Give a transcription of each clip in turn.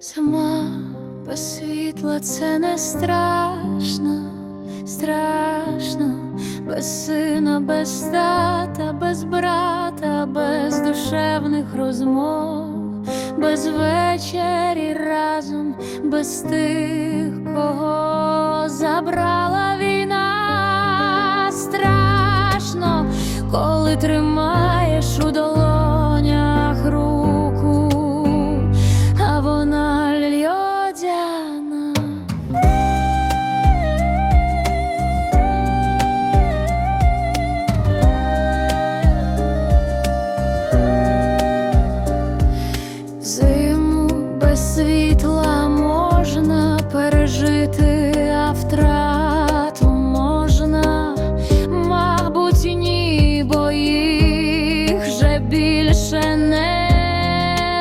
Сама без світла це не страшно, страшно, без сина, без тата, без брата, без душевних розмов, без вечері разом, без тих, кого забрала війна. Страшно, коли тримаєш пережити, а втрату можна, мабуть, ні, бо їх вже більше не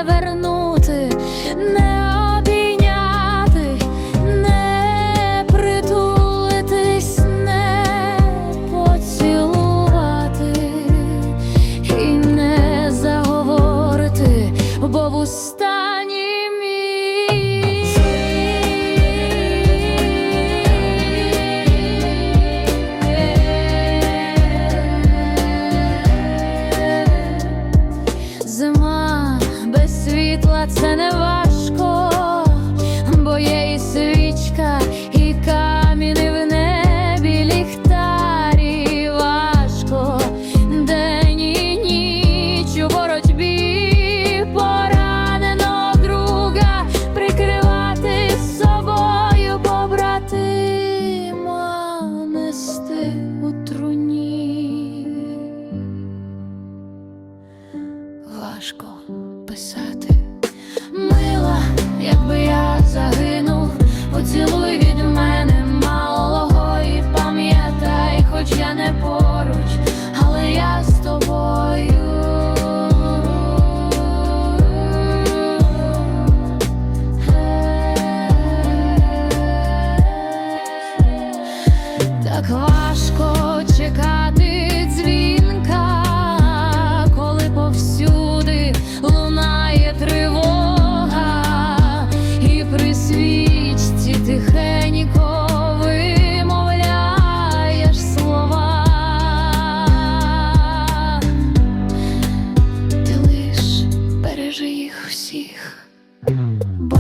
вернути, не обійняти, не притулитись, не поцілувати і не заговорити, бо в останній світла це не важко, бо є і свічка, і камінь в небі ліхтарі важко, день і ніч у боротьбі пораненого друга прикривати собою побратима нести у труні. Важко писати. Мила, якби Bu